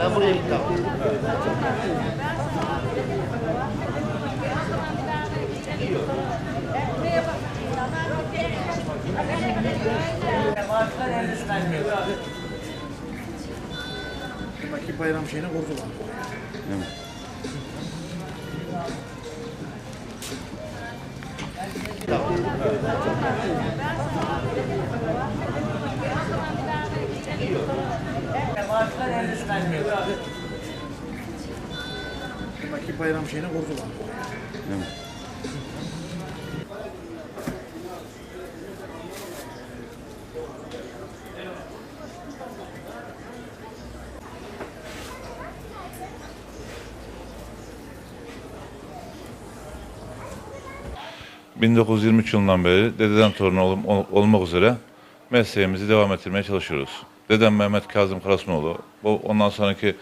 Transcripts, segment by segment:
Ben buraya gittim. Demek bayram şeyine kurdular. Demek ki bayram şeyine kurdular. Hı. 1923 yılından beri dededen torun ol- ol- olmak üzere mesleğimizi devam ettirmeye çalışıyoruz. Dedem Mehmet Kazım Karasınoğlu, bu- ondan sonraki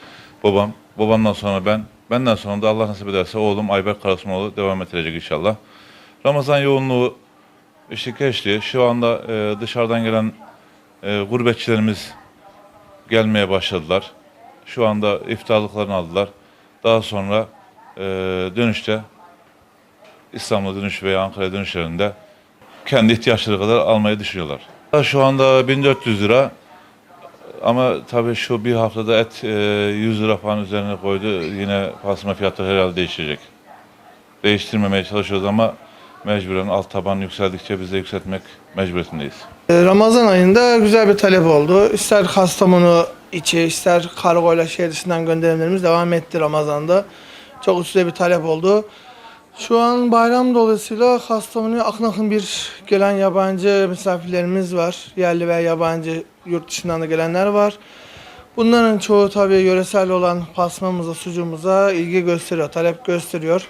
babam, babamdan sonra ben, benden sonra da Allah nasip ederse oğlum Ayberk Karasınoğlu devam ettirecek inşallah. Ramazan yoğunluğu işte geçti. Şu anda e, dışarıdan gelen e, gurbetçilerimiz gelmeye başladılar. Şu anda iftarlıklarını aldılar. Daha sonra e, dönüşte İstanbul'a dönüş veya Ankara'ya dönüşlerinde kendi ihtiyaçları kadar almayı düşünüyorlar. Şu anda 1400 lira ama tabii şu bir haftada et e, 100 lira falan üzerine koydu. Yine pastırma fiyatları herhalde değişecek. Değiştirmemeye çalışıyoruz ama mecburen alt taban yükseldikçe biz de yükseltmek mecburiyetindeyiz. Ee, Ramazan ayında güzel bir talep oldu. İster Kastamonu içi, ister kargoyla şehir dışından gönderimlerimiz devam etti Ramazan'da. Çok üstüne bir talep oldu. Şu an bayram dolayısıyla Kastamonu'ya akın akın bir gelen yabancı misafirlerimiz var. Yerli ve yabancı yurt dışından da gelenler var. Bunların çoğu tabii yöresel olan pasmamıza, sucuğumuza ilgi gösteriyor, talep gösteriyor.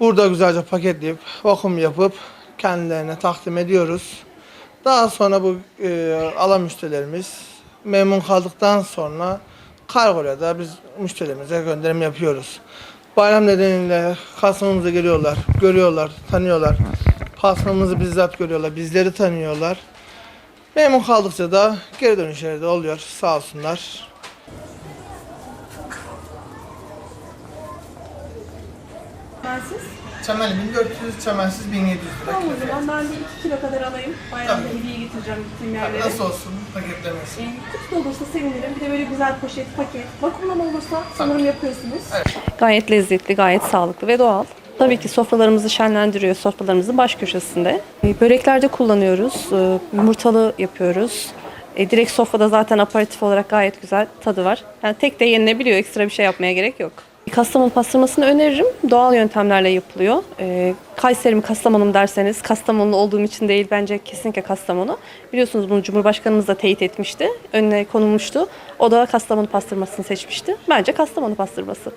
Burada güzelce paketleyip, vakum yapıp kendilerine takdim ediyoruz. Daha sonra bu e, alan müşterilerimiz memnun kaldıktan sonra kargoya da biz müşterilerimize gönderim yapıyoruz. Bayram nedeniyle Kastamonu'muza geliyorlar, görüyorlar, tanıyorlar. Pasmamızı bizzat görüyorlar, bizleri tanıyorlar. Memnun kaldıkça da geri dönüşleri de oluyor sağ olsunlar. Bensiz. Çamel 1400, çamelsiz 1700 lira. Tamam o zaman ben de 2 kilo kadar alayım. Bayramda Tabii. hediye getireceğim gittiğim yerlere. Nasıl olsun paketlemesi? Ee, kutu olursa sevinirim. Bir de böyle güzel poşet, paket. Vakumlama olursa sanırım yapıyorsunuz. Gayet lezzetli, gayet sağlıklı ve doğal. Tabii ki sofralarımızı şenlendiriyor, sofralarımızın baş köşesinde. E, Böreklerde kullanıyoruz, e, yumurtalı yapıyoruz. E, direkt sofrada zaten aparatif olarak gayet güzel tadı var. Yani tek de yenilebiliyor, ekstra bir şey yapmaya gerek yok. Kastamonu pastırmasını öneririm. Doğal yöntemlerle yapılıyor. E, Kayseri mi Kastamonu mu derseniz, Kastamonlu olduğum için değil bence kesinlikle Kastamonu. Biliyorsunuz bunu Cumhurbaşkanımız da teyit etmişti. Önüne konulmuştu. O da Kastamonu pastırmasını seçmişti. Bence Kastamonu pastırması.